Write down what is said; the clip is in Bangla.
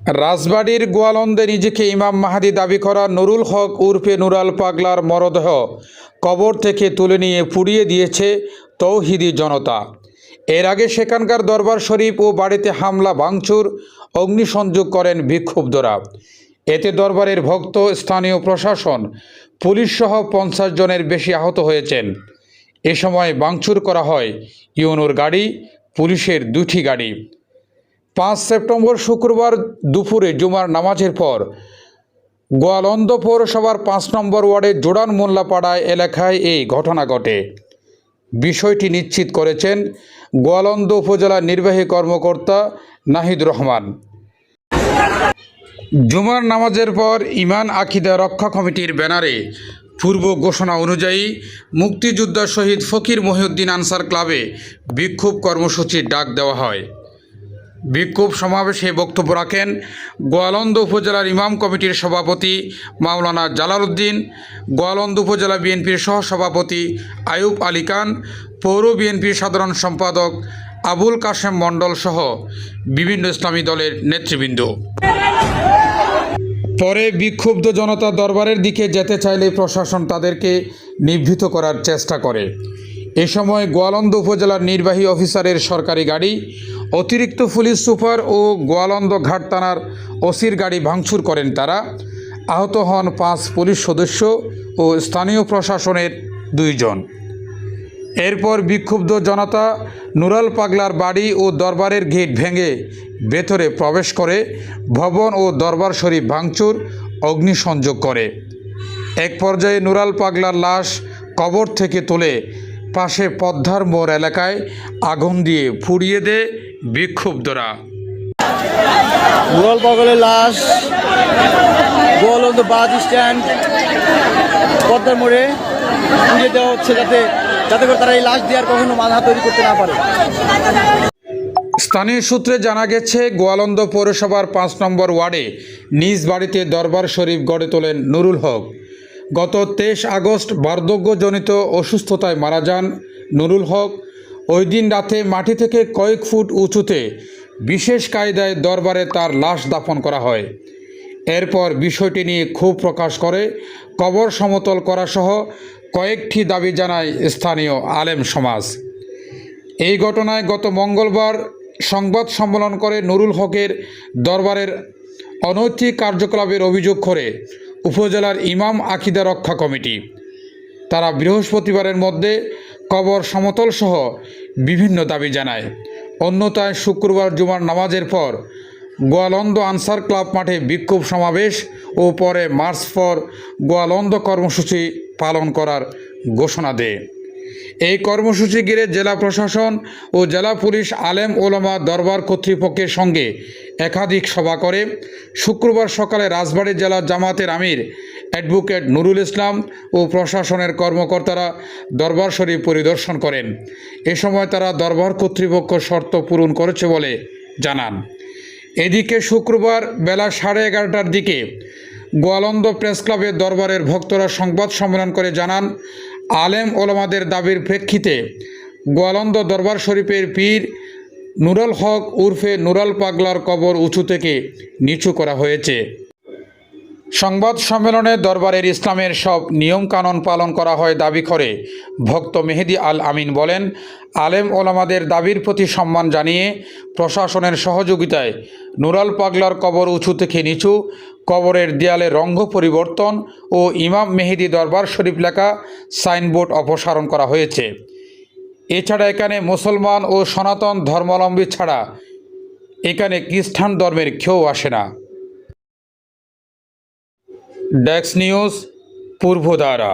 রাজবাড়ির গোয়ালন্দে নিজেকে ইমাম মাহাদি দাবি করা নুরুল হক উর্ফে নুরাল পাগলার মরদেহ কবর থেকে তুলে নিয়ে পুড়িয়ে দিয়েছে তৌহিদি জনতা। এর আগে সেখানকার দরবার শরীফ ও বাড়িতে হামলা, ভাঙচুর, অগ্নিসংযোগ করেন বিক্ষুব্ধরা। এতে দরবারের ভক্ত, স্থানীয় প্রশাসন পুলিশ সহ পঞ্চাশ জনের বেশি আহত হয়েছেন। এ সময় ভাঙচুর করা হয় ইউনোর গাড়ি, পুলিশের দুটি গাড়ি। পাঁচ সেপ্টেম্বর শুক্রবার দুপুরে জুমার নামাজের পর গোয়ালন্দ পৌরসভার পাঁচ নম্বর ওয়ার্ডের জোড়ান মোল্লাপাড়ায় এলাকায় এই ঘটনা ঘটে। বিষয়টি নিশ্চিত করেছেন গোয়ালন্দ উপজেলা নির্বাহী কর্মকর্তা নাহিদ রহমান। জুমার নামাজের পর ইমান আকিদা রক্ষা কমিটির ব্যানারে পূর্ব ঘোষণা অনুযায়ী মুক্তিযোদ্ধা শহীদ ফকির মহিউদ্দিন আনসার ক্লাবে বিক্ষোভ কর্মসূচির ডাক দেওয়া হয়। বিক্ষোভ সমাবেশে বক্তব্য রাখেন গোয়ালন্দ উপজেলার ইমাম কমিটির সভাপতি মাওলানা জালালউদ্দিন, গোয়ালন্দ উপজেলা বিএনপির সহসভাপতি আয়ুব আলী খান, পৌর বিএনপির সাধারণ সম্পাদক আবুল কাশেম মণ্ডল সহ বিভিন্ন ইসলামী দলের নেতৃবৃন্দ। পরে বিক্ষুব্ধ জনতা দরবারের দিকে যেতে চাইলে প্রশাসন তাদেরকে নিভৃত করার চেষ্টা করে। এ সময় গোয়ালন্দ উপজেলার নির্বাহী অফিসারের সরকারি গাড়ি অতিরিক্ত পুলিশ সুপার ও গোয়ালন্দ ঘাট থানার ওসির গাড়ি ভাঙচুর করেন তারা। আহত হন পাঁচ পুলিশ সদস্য ও স্থানীয় প্রশাসনের দুইজন। এরপর বিক্ষুব্ধ জনতা নুরাল পাগলার বাড়ি ও দরবারের গেট ভেঙে ভেতরে প্রবেশ করে ভবন ও দরবার শরীফ ভাঙচুর, অগ্নিসংযোগ করে। এক পর্যায়ে নুরাল পাগলার লাশ কবর থেকে তুলে পাশে পদ্মার মোড় এলাকায় আগুন দিয়ে পুড়িয়ে দেয় বিক্ষুব্ধরা। মুরাল পাগলের লাশ গোয়ালন্দ বাস স্ট্যান্ড পদ্মার মোড়ে পুড়িয়ে দেওয়া হচ্ছে যাতে যাতে করে তারা এই লাশ দিয়ে আর কখনো মাথা তৈরি করতে না পারে। স্থানীয় সূত্রে জানা গেছে গোয়ালন্দ পৌরসভার পাঁচ নম্বর ওয়ার্ডে নিজ বাড়িতে দরবার শরীফ গড়ে তোলেন নুরুল হক। গত তেইশ আগস্ট বার্ধক্যজনিত অসুস্থতায় মারা যান নুরুল হক। ওই দিন রাতে মাটি থেকে কয়েক ফুট উঁচুতে বিশেষ কায়দায় দরবারে তার লাশ দাফন করা হয়। এরপর বিষয়টি নিয়ে ক্ষোভ প্রকাশ করে, কবর সমতল করা সহ কয়েকটি দাবি জানায় স্থানীয় আলেম সমাজ। এই ঘটনায় গত মঙ্গলবার সংবাদ সম্মেলন করে নুরুল হকের দরবারের অনৈতিক কার্যকলাপের অভিযোগ করে উপজেলার ইমাম আকিদা রক্ষা কমিটি। তারা বৃহস্পতিবারের মধ্যে কবর সমতল সহ বিভিন্ন দাবি জানায়। অন্যতায় শুক্রবার জুমার নামাজের পর গোয়ালন্দ আনসার ক্লাব মাঠে বিক্ষোভ সমাবেশ ও পরে মার্চ ফর গোয়ালন্দ কর্মসূচি পালন করার ঘোষণা দেয়। এই কর্মসূচি ঘিরে জেলা প্রশাসন ও জেলা পুলিশ, আলেম ওলামা দরবার কর্তৃপক্ষের সঙ্গে একাধিক সভা করে। শুক্রবার সকালে রাজবাড়ী জেলা জামাতের আমির অ্যাডভোকেট নুরুল ইসলাম ও প্রশাসনের কর্মকর্তারা দরবার শরীফ পরিদর্শন করেন। এ সময় তারা দরবার কর্তৃপক্ষ শর্ত পূরণ করেছে বলে জানান। এদিকে শুক্রবার বেলা সাড়ে এগারোটার দিকে গোয়ালন্দ প্রেস ক্লাবের দরবারের ভক্তরা সংবাদ সম্মেলন করে জানান আলেম ওলামাদের দাবির প্রেক্ষিতে গোয়ালন্দ দরবার শরীফের পীর নুরাল হক উর্ফে নুরাল পাগলার কবর উঁচু থেকে নিচু করা হয়েছে। সংবাদ সম্মেলনে দরবারের ইসলামের সব নিয়মকানুন পালন করা হয় দাবি করে ভক্ত মেহেদি আল আমিন বলেন, আলেম ওলামাদের দাবির প্রতি সম্মান জানিয়ে প্রশাসনের সহযোগিতায় নুরাল পাগলার কবর উঁচু থেকে নিচু কবরের দেয়ালে রঙ্গ পরিবর্তন ও ইমাম মেহেদি দরবার শরীফ লেখা সাইনবোর্ড অপসারণ করা হয়েছে। এছাড়া এখানে মুসলমান ও সনাতন ধর্মাবলম্বী ছাড়া এখানে খ্রিস্টান ধর্মের কেউ আসে না। ডেক্স নিউজ পূর্বধারা